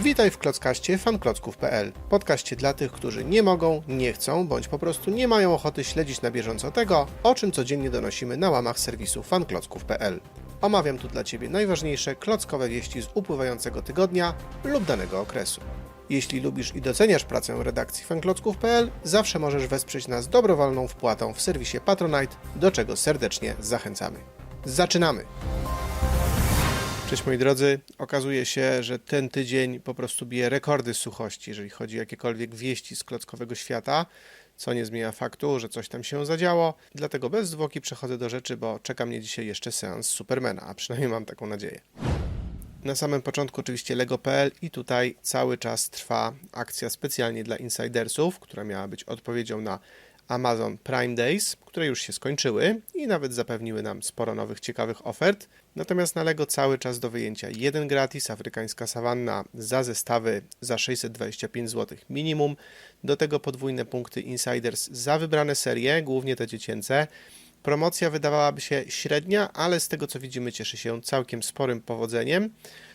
Witaj w Klockaście fanklocków.pl, podcaście dla tych, którzy nie mogą, nie chcą, bądź po prostu nie mają ochoty śledzić na bieżąco tego, o czym codziennie donosimy na łamach serwisu fanklocków.pl. Omawiam tu dla Ciebie najważniejsze klockowe wieści z upływającego tygodnia lub danego okresu. Jeśli lubisz i doceniasz pracę redakcji fanklocków.pl, zawsze możesz wesprzeć nas dobrowolną wpłatą w serwisie Patronite, do czego serdecznie zachęcamy. Zaczynamy! Cześć moi drodzy, okazuje się, że ten tydzień po prostu bije rekordy suchości, jeżeli chodzi o jakiekolwiek wieści z klockowego świata, co nie zmienia faktu, że coś tam się zadziało. Dlatego bez zwłoki przechodzę do rzeczy, bo czeka mnie dzisiaj jeszcze seans Supermana, a przynajmniej mam taką nadzieję. Na samym początku oczywiście Lego.pl i tutaj cały czas trwa akcja specjalnie dla insidersów, która miała być odpowiedzią na Amazon Prime Days, które już się skończyły i nawet zapewniły nam sporo nowych ciekawych ofert. Natomiast na Lego cały czas do wyjęcia jeden gratis, afrykańska sawanna za zestawy za 625 zł minimum. Do tego podwójne punkty Insiders za wybrane serie, głównie te dziecięce. Promocja wydawałaby się średnia, ale z tego co widzimy cieszy się całkiem sporym powodzeniem.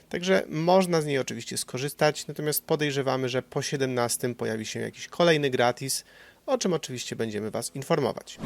Także można z niej oczywiście skorzystać, natomiast podejrzewamy, że po 17 pojawi się jakiś kolejny gratis, o czym oczywiście będziemy Was informować.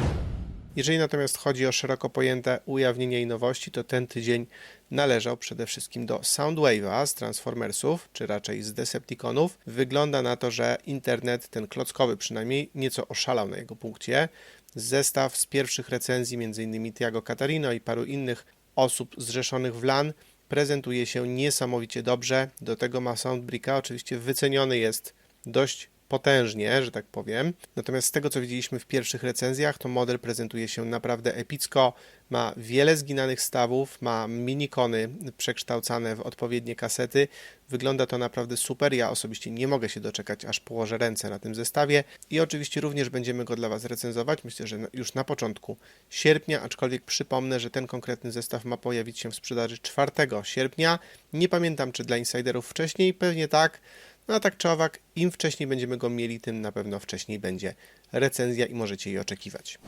Jeżeli natomiast chodzi o szeroko pojęte ujawnienie i nowości, to ten tydzień należał przede wszystkim do Soundwave'a z Transformersów, czy raczej z Decepticonów. Wygląda na to, że internet, ten klockowy przynajmniej, nieco oszalał na jego punkcie. Zestaw z pierwszych recenzji, m.in. Tiago Catarino i paru innych osób zrzeszonych w LAN, prezentuje się niesamowicie dobrze. Do tego ma Soundbricka, oczywiście wyceniony jest dość potężnie, że tak powiem. Natomiast z tego, co widzieliśmy w pierwszych recenzjach, to model prezentuje się naprawdę epicko. Ma wiele zginanych stawów, ma minikony przekształcane w odpowiednie kasety. Wygląda to naprawdę super. Ja osobiście nie mogę się doczekać, aż położę ręce na tym zestawie. I oczywiście również będziemy go dla Was recenzować. Myślę, że już na początku sierpnia, aczkolwiek przypomnę, że ten konkretny zestaw ma pojawić się w sprzedaży 4 sierpnia. Nie pamiętam, czy dla insiderów wcześniej, pewnie tak. No tak czy owak, im wcześniej będziemy go mieli, tym na pewno wcześniej będzie recenzja i możecie jej oczekiwać.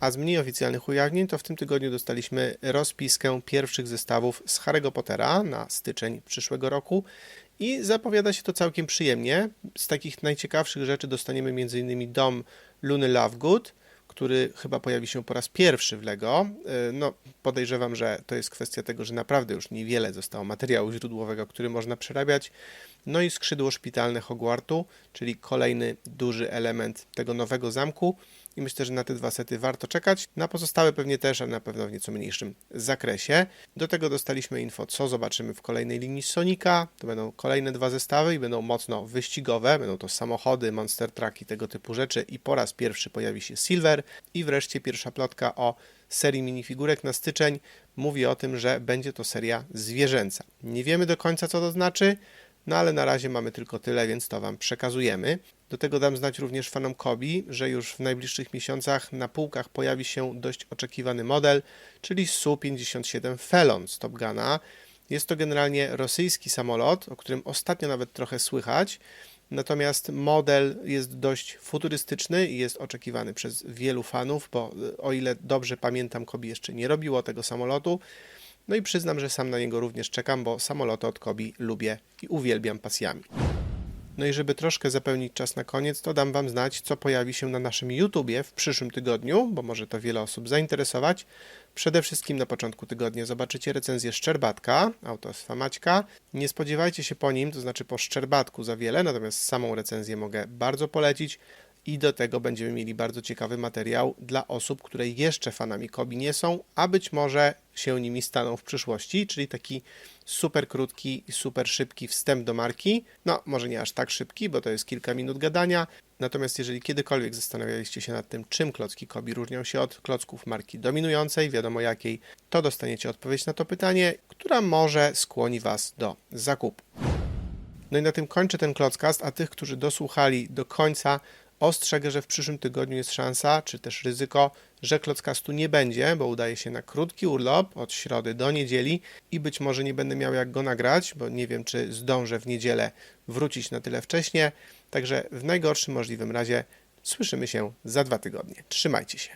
A z mniej oficjalnych ujawnień to w tym tygodniu dostaliśmy rozpiskę pierwszych zestawów z Harry'ego Pottera na styczeń przyszłego roku i zapowiada się to całkiem przyjemnie. Z takich najciekawszych rzeczy dostaniemy m.in. dom Luny Lovegood, który chyba pojawi się po raz pierwszy w LEGO. No, podejrzewam, że to jest kwestia tego, że naprawdę już niewiele zostało materiału źródłowego, który można przerabiać. No i skrzydło szpitalne Hogwartu, czyli kolejny duży element tego nowego zamku. I myślę, że na te dwa sety warto czekać. Na pozostałe pewnie też, ale na pewno w nieco mniejszym zakresie. Do tego dostaliśmy info, co zobaczymy w kolejnej linii Sonika. To będą kolejne dwa zestawy i będą mocno wyścigowe. Będą to samochody, monster trucki, tego typu rzeczy. I po raz pierwszy pojawi się Silver. I wreszcie pierwsza plotka o serii minifigurek na styczeń mówi o tym, że będzie to seria zwierzęca. Nie wiemy do końca, co to znaczy. No ale na razie mamy tylko tyle, więc to Wam przekazujemy. Do tego dam znać również fanom Kobi, że już w najbliższych miesiącach na półkach pojawi się dość oczekiwany model, czyli Su-57 Felon z Top Guna. Jest to generalnie rosyjski samolot, o którym ostatnio nawet trochę słychać. Natomiast model jest dość futurystyczny i jest oczekiwany przez wielu fanów, bo o ile dobrze pamiętam, Kobi jeszcze nie robiło tego samolotu. No i przyznam, że sam na niego również czekam, bo samoloty od Kobi lubię i uwielbiam pasjami. No i żeby troszkę zapełnić czas na koniec, to dam Wam znać, co pojawi się na naszym YouTubie w przyszłym tygodniu, bo może to wiele osób zainteresować. Przede wszystkim na początku tygodnia zobaczycie recenzję Szczerbatka, autorstwa Maćka. Nie spodziewajcie się po nim, to znaczy po Szczerbatku za wiele, natomiast samą recenzję mogę bardzo polecić i do tego będziemy mieli bardzo ciekawy materiał dla osób, które jeszcze fanami Kobi nie są, a być może się nimi staną w przyszłości, czyli taki super krótki i super szybki wstęp do marki. No, może nie aż tak szybki, bo to jest kilka minut gadania. Natomiast jeżeli kiedykolwiek zastanawialiście się nad tym, czym klocki Kobi różnią się od klocków marki dominującej, wiadomo jakiej, to dostaniecie odpowiedź na to pytanie, która może skłoni Was do zakupu. No i na tym kończę ten klockast, a tych, którzy dosłuchali do końca, Ostrzegę, że w przyszłym tygodniu jest szansa, czy też ryzyko, że Klockastu nie będzie, bo udaje się na krótki urlop od środy do niedzieli i być może nie będę miał jak go nagrać, bo nie wiem, czy zdążę w niedzielę wrócić na tyle wcześnie. Także w najgorszym możliwym razie słyszymy się za dwa tygodnie. Trzymajcie się.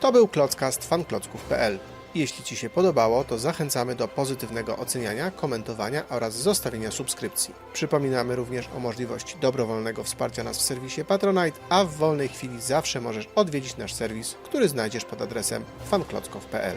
To był Klockast fanklocków.pl. Jeśli Ci się podobało, to zachęcamy do pozytywnego oceniania, komentowania oraz zostawienia subskrypcji. Przypominamy również o możliwości dobrowolnego wsparcia nas w serwisie Patronite, a w wolnej chwili zawsze możesz odwiedzić nasz serwis, który znajdziesz pod adresem fanklockow.pl.